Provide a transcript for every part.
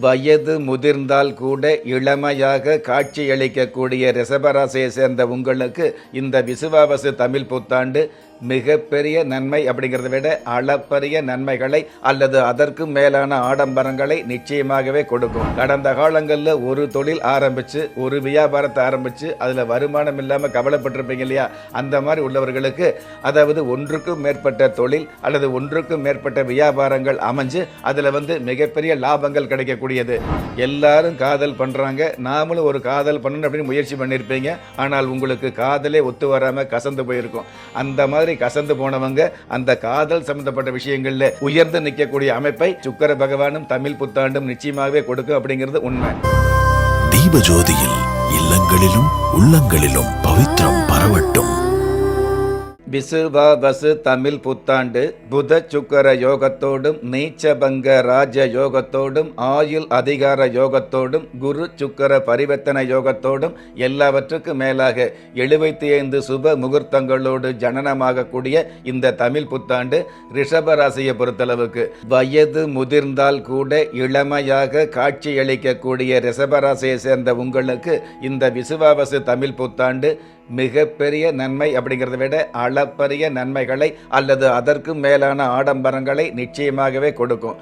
வயது முதிர்ந்தால் கூட இளமையாக காட்சியளிக்கக்கூடிய ரிஷபராசியை சேர்ந்த உங்களுக்கு இந்த விசுவாவசு தமிழ் புத்தாண்டு மிகப்பெரிய நன்மை அப்படிங்கிறத விட அளப்பரிய நன்மைகளை அல்லது அதற்கும் மேலான ஆடம்பரங்களை நிச்சயமாகவே கொடுக்கும். கடந்த காலங்களில் ஒரு தொழில் ஆரம்பித்து ஒரு வியாபாரத்தை ஆரம்பித்து அதில் வருமானம் இல்லாமல் கவலைப்பட்டிருப்பீங்க இல்லையா? அந்த மாதிரி உள்ளவர்களுக்கு அதாவது ஒன்றுக்கும் மேற்பட்ட தொழில் அல்லது ஒன்றுக்கும் மேற்பட்ட வியாபாரங்கள் அமைஞ்சு அதில் வந்து மிகப்பெரிய லாபங்கள் கிடைக்கக்கூடியது. எல்லாரும் காதல் பண்ணுறாங்க நாமளும் ஒரு காதல் பண்ணணும் அப்படின்னு முயற்சி பண்ணியிருப்பீங்க ஆனால் உங்களுக்கு காதலே ஒத்து வராமல் கசந்து போயிருக்கும். அந்த மாதிரி கசந்து போனவங்க அந்த காதல் சம்பந்தப்பட்ட விஷயங்கள்ல உயர்ந்து நிற்கக்கூடிய அமைப்பை சுக்கர பகவானும் தமிழ் புத்தாண்டும் நிச்சயமாகவே கொடுக்கும் அப்படிங்கிறது உண்மை. தீபஜோதியில் இல்லங்களிலும் உள்ளங்களிலும் பவித்ரம் பரவட்டும். விசுவாவசு தமிழ் புத்தாண்டு புத சுக்கர யோகத்தோடும் நீச்சபங்க ராஜ யோகத்தோடும் ஆயுள் அதிகார யோகத்தோடும் குரு சுக்கர பரிவர்த்தன யோகத்தோடும் எல்லாவற்றுக்கும் மேலாக எழுபத்தி ஐந்து சுப முகூர்த்தங்களோடு ஜனனமாகக்கூடிய இந்த தமிழ் புத்தாண்டு ரிஷப ராசியை பொறுத்தளவுக்கு. வயது முதிர்ந்தால் கூட இளமையாக காட்சியளிக்கக்கூடிய ரிஷபராசியை சேர்ந்த உங்களுக்கு இந்த விசுவாவசு தமிழ் புத்தாண்டு மிகப்பெரிய நன்மை அப்படிங்கிறத விட அளப்பரிய நன்மைகளை அல்லது அதற்கும் மேலான ஆடம்பரங்களை நிச்சயமாகவே கொடுக்கும்.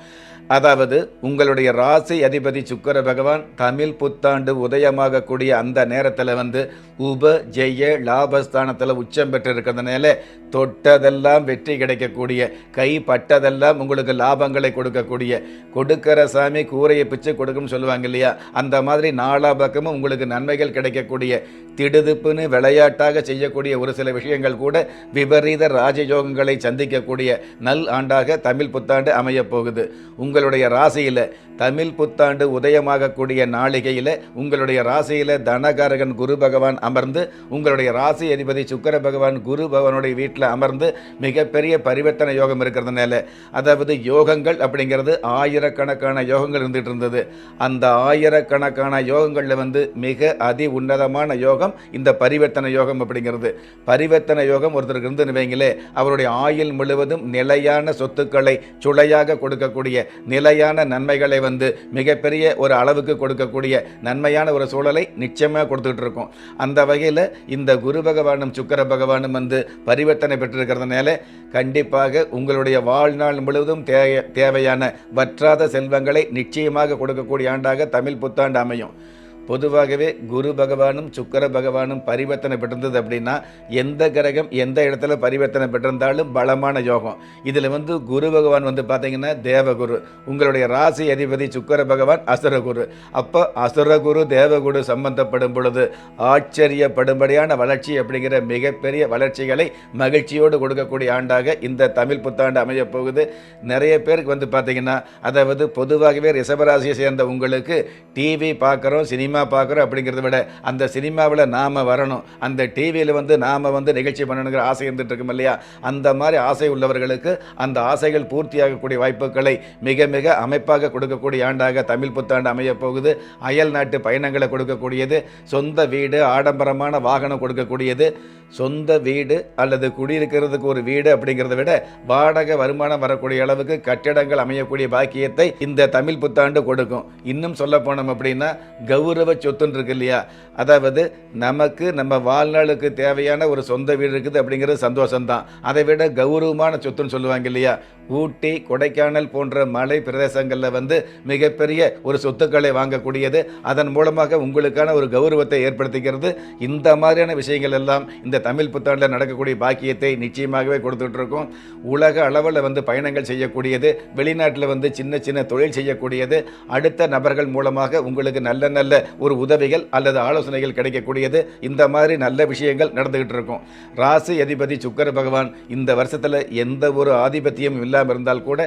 அதாவது உங்களுடைய ராசி அதிபதி சுக்கர பகவான் தமிழ் புத்தாண்டு உதயமாகக்கூடிய அந்த நேரத்தில் வந்து உப ஜெய லாபஸ்தானத்தில் உச்சம் பெற்றிருக்கிறதுனால தொட்டதெல்லாம் வெற்றி கிடைக்கக்கூடிய கை பட்டதெல்லாம் உங்களுக்கு லாபங்களை கொடுக்கக்கூடிய கொடுக்கிற சாமி கூரையை பிச்சு கொடுக்கும்னு சொல்லுவாங்க இல்லையா? அந்த மாதிரி நாலா பக்கமும் உங்களுக்கு நன்மைகள் கிடைக்கக்கூடிய திடுதுப்புன்னு விளையாட்டாக செய்யக்கூடிய ஒரு சில விஷயங்கள் கூட விபரீத ராஜயோகங்களை சந்திக்கக்கூடிய நல் ஆண்டாக தமிழ் புத்தாண்டு அமையப் போகுது. உங்களுடைய ராசியில் தமிழ் புத்தாண்டு உதயமாகக்கூடிய நாளிகையில் உங்களுடைய ராசியில் தனகாரகன் குரு பகவான் அமர்ந்து உங்களுடைய ராசி அதிபதி சுக்கர பகவான் குரு பகவானுடைய வீட்டில் அமர்ந்து மிகப்பெரிய பரிவர்த்தனை யோகம் இருக்கிறதுனால அதாவது யோகங்கள் அப்படிங்கிறது ஆயிரக்கணக்கான யோகங்கள் இருந்துகிட்டு இருந்தது. அந்த ஆயிரக்கணக்கான யோகங்களில் வந்து மிக அதி உன்னதமான யோகம் இந்த பரிவர்த்தனை யோகம் அப்படிங்கிறது. பரிவர்த்தனை யோகம் ஒருத்தருக்கு இருந்து வைங்களே அவருடைய ஆயுள் முழுவதும் நிலையான சொத்துக்களை சுளையாக கொடுக்கக்கூடிய நிலையான நன்மைகளை வந்து மிகப்பெரிய ஒரு அளவுக்கு கொடுக்கக்கூடிய நன்மையான ஒரு சூழலை நிச்சயமாக கொடுத்துக்கிட்டு இருக்கோம். அந்த வகையில் இந்த குரு பகவானும் சுக்கர பகவானும் வந்து பரிவர்த்தனை பெற்றிருக்கிறதுனால கண்டிப்பாக உங்களுடைய வாழ்நாள் முழுவதும் தே தேவையான வற்றாத செல்வங்களை நிச்சயமாக கொடுக்கக்கூடிய ஆண்டாக தமிழ் புத்தாண்டு அமையும். பொதுவாகவே குரு பகவானும் சுக்கர பகவானும் பரிவர்த்தனை பெற்றிருந்தது அப்படின்னா எந்த கிரகம் எந்த இடத்துல பரிவர்த்தனை பெற்றிருந்தாலும் பலமான யோகம். இதில் வந்து குரு பகவான் வந்து பார்த்தீங்கன்னா தேவகுரு. உங்களுடைய ராசி அதிபதி சுக்கர பகவான் அசுரகுரு. அப்போ அசுரகுரு தேவகுரு சம்பந்தப்படும் பொழுது ஆச்சரியப்படும்படியான வளர்ச்சி அப்படிங்கிற மிகப்பெரிய வளர்ச்சிகளை மகிழ்ச்சியோடு கொடுக்கக்கூடிய ஆண்டாக இந்த தமிழ் புத்தாண்டு அமையப் போகுது. நிறைய பேருக்கு வந்து பார்த்தீங்கன்னா அதாவது பொதுவாகவே ரிஷபராசியை சேர்ந்த உங்களுக்கு டிவி பார்க்குறோம் சினிமா சினிமா பார்க்குறோம் அப்படிங்கிறத விட அந்த சினிமாவில் நாம் வரணும். அந்த டிவியில் வந்து நாம் வந்து நிகழ்ச்சி பண்ணணுங்கிற ஆசை இருந்துட்டு இருக்கும் இல்லையா? அந்த மாதிரி ஆசை உள்ளவர்களுக்கு அந்த ஆசைகள் பூர்த்தியாகக்கூடிய வாய்ப்புகளை மிக மிக அமைப்பாக கொடுக்கக்கூடிய ஆண்டாக தமிழ் புத்தாண்டு அமையப் போகுது. அயல் நாட்டு பயணங்களை கொடுக்கக்கூடியது. சொந்த வீடு ஆடம்பரமான வாகனம் கொடுக்கக்கூடியது. சொந்த வீடு அல்லது குடியிருக்கிறதுக்கு ஒரு வீடு அப்படிங்கிறத விட வாடகை வருமானம் வரக்கூடிய அளவுக்கு கட்டிடங்கள் அமையக்கூடிய பாக்கியத்தை இந்த தமிழ் புத்தாண்டு கொடுக்கும். இன்னும் சொல்ல போனோம் அப்படின்னா கௌரவ சொத்துன்னு இருக்கு இல்லையா? அதாவது நமக்கு நம்ம வாழ்நாளுக்கு தேவையான ஒரு சொந்த வீடு இருக்குது அப்படிங்கிறது சந்தோஷம்தான். அதை விட கௌரவமான சொத்துன்னு சொல்லுவாங்க இல்லையா? ஊட்டி கொடைக்கானல் போன்ற மலை பிரதேசங்களில் வந்து மிகப்பெரிய ஒரு சொத்துக்களை வாங்கக்கூடியது. அதன் மூலமாக உங்களுக்கான ஒரு கௌரவத்தை ஏற்படுத்திக்கிறது. இந்த மாதிரியான விஷயங்கள் எல்லாம் இந்த தமிழ் புத்தாண்டில் நடக்கக்கூடிய பாக்கியத்தை நிச்சயமாகவே கொடுத்துட்டு இருக்கோம் உலக அளவில் வந்து பயணங்கள் செய்யக்கூடியது வெளிநாட்டில் வந்து சின்ன சின்ன தொழில் செய்யக்கூடியது அடுத்த நபர்கள் மூலமாக உங்களுக்கு நல்ல நல்ல ஒரு உதவிகள் அல்லது ஆலோசனைகள் கிடைக்கக்கூடியது. இந்த மாதிரி நல்ல விஷயங்கள் நடந்துக்கிட்டு இருக்கும் ராசி அதிபதி சுக்கர பகவான் இந்த வருஷத்தில் எந்த ஒரு ஆதிபத்தியம் இல்லாமல் இருந்தால் கூட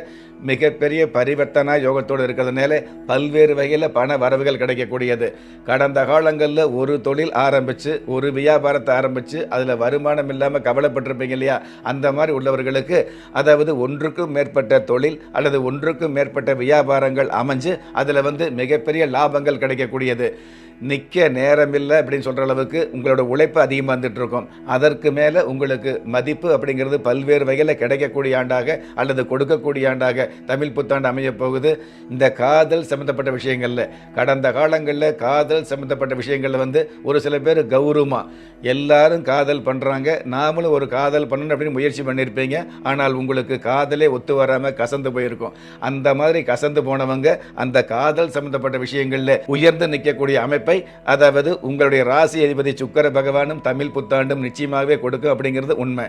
மிகப்பெரிய பரிவர்த்தனா யோகத்தோடு இருக்கிறதுனால பல்வேறு வகையில் பண வரவுகள் கிடைக்கக்கூடியது. கடந்த காலங்களில் ஒரு தொழில் ஆரம்பித்து ஒரு வியாபாரத்தை ஆரம்பித்து அதில் வருமானம் இல்லாமல் கவலைப்பட்டிருப்பீங்க இல்லையா? அந்த மாதிரி உள்ளவர்களுக்கு அதாவது ஒன்றுக்கும் மேற்பட்ட தொழில் அல்லது ஒன்றுக்கும் மேற்பட்ட வியாபாரங்கள் அமைஞ்சு அதில் வந்து மிகப்பெரிய லாபங்கள் கிடைக்கக்கூடியது. நிற்க நேரமில்லை அப்படின்னு சொல்கிற அளவுக்கு உங்களோட உழைப்பு அதிகமாக வந்துட்டுருக்கும் அதற்கு மேலே உங்களுக்கு மதிப்பு அப்படிங்கிறது பல்வேறு வகையில் கிடைக்கக்கூடிய ஆண்டாக அல்லது கொடுக்கக்கூடிய ஆண்டாக தமிழ் புத்தாண்டு அமையப் போகுது. இந்த காதல் சம்மந்தப்பட்ட விஷயங்களில் கடந்த காலங்களில் காதல் சம்மந்தப்பட்ட விஷயங்களில் வந்து ஒரு சில பேர் கௌரவமாக எல்லாரும் காதல் பண்ணுறாங்க நாமளும் ஒரு காதல் பண்ணணும் அப்படின்னு முயற்சி பண்ணியிருப்பீங்க ஆனால் உங்களுக்கு காதலே ஒத்து வராமல் கசந்து போயிருக்கும். அந்த மாதிரி கசந்து போனவங்க அந்த காதல் சம்மந்தப்பட்ட விஷயங்களில் உயர்ந்து நிற்கக்கூடிய அமைப்பு அதாவது உங்களுடைய ராசி அதிபதி சுக்கர பகவானும் தமிழ் புத்தாண்டும் நிச்சயமாகவே கொடுக்கும் அப்படிங்கிறது உண்மை.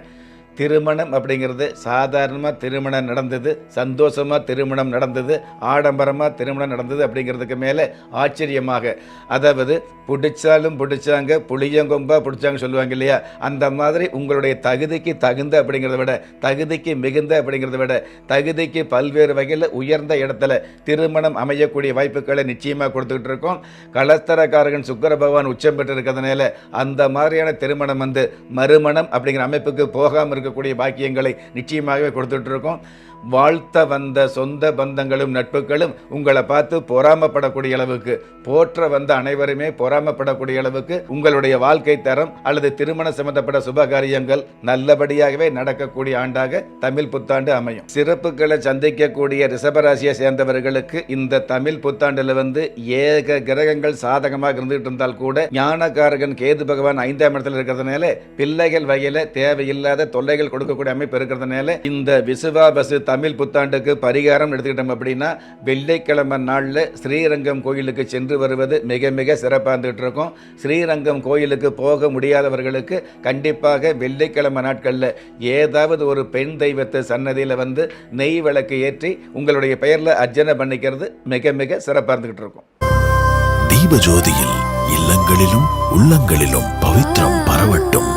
திருமணம் அப்படிங்கிறது சாதாரணமாக திருமணம் நடந்தது சந்தோஷமாக திருமணம் நடந்தது ஆடம்பரமாக திருமணம் நடந்தது அப்படிங்கிறதுக்கு மேலே ஆச்சரியமாக. அதாவது பிடிச்சாலும் பிடிச்சாங்க புளியங்கொம்பாக பிடிச்சாங்க சொல்லுவாங்க இல்லையா? அந்த மாதிரி உங்களுடைய தகுதிக்கு தகுந்த அப்படிங்கிறத விட தகுதிக்கு மிகுந்த அப்படிங்கிறத விட தகுதிக்கு பல்வேறு வகையில் உயர்ந்த இடத்துல திருமணம் அமையக்கூடிய வாய்ப்புகளை நிச்சயமாக கொடுத்துக்கிட்டு இருக்கோம். கலஸ்தரக்காரகன் சுக்கர பகவான் உச்சம் பெற்று இருக்கிறதுனால அந்த மாதிரியான திருமணம் வந்து மறுமணம் அப்படிங்கிற அமைப்புக்கு போகாமல் இருக்கக்கூடிய பாக்கியங்களை நிச்சயமாகவே கொடுத்துட்டு இருக்கோம் வாழ்த்த வந்த சொந்த பந்தங்களும் நட்புகளும் உங்களை பார்த்து பொறாமப்படக்கூடிய அளவுக்கு போற்ற வந்த அனைவருமே பொறாமப்படக்கூடிய அளவுக்கு உங்களுடைய வாழ்க்கை தரம் அல்லது திருமண சம்பந்தப்பட்ட சுபகாரியங்கள் நல்லபடியாகவே நடக்கக்கூடிய ஆண்டாக தமிழ் புத்தாண்டு அமையும். சிறப்புகளை சந்திக்கக்கூடிய ரிஷபராசியை சேர்ந்தவர்களுக்கு இந்த தமிழ் புத்தாண்டுல வந்து ஏக கிரகங்கள் சாதகமாக இருந்துகிட்டு இருந்தால் கூட ஞானகாரகன் கேது பகவான் ஐந்தாம் இடத்துல இருக்கிறதுனால பிள்ளைகள் வகையில தேவையில்லாத தொல்லைகள் கொடுக்கக்கூடிய அமைப்பு இருக்கிறதுனால இந்த விசுவாபசு தமிழ் புத்தாண்டுக்கு பரிகாரம் எடுத்துக்கிட்டோம் அப்படின்னா வெள்ளிக்கிழமை நாளில் ஸ்ரீரங்கம் கோயிலுக்கு சென்று வருவது மிக மிக சிறப்பாக இருந்துகிட்டு இருக்கும். ஸ்ரீரங்கம் கோயிலுக்கு போக முடியாதவர்களுக்கு கண்டிப்பாக வெள்ளிக்கிழமை நாட்களில் ஏதாவது ஒரு பெண் தெய்வத்தை சன்னதியில் வந்து நெய் விளக்கு ஏற்றி உங்களுடைய பெயரில் அர்ச்சனை பண்ணிக்கிறது மிக மிக சிறப்பாக இருந்துகிட்டு இருக்கும். தீபஜோதியில் இல்லங்களிலும் உள்ளங்களிலும் பவித்ரம் பரவட்டும்.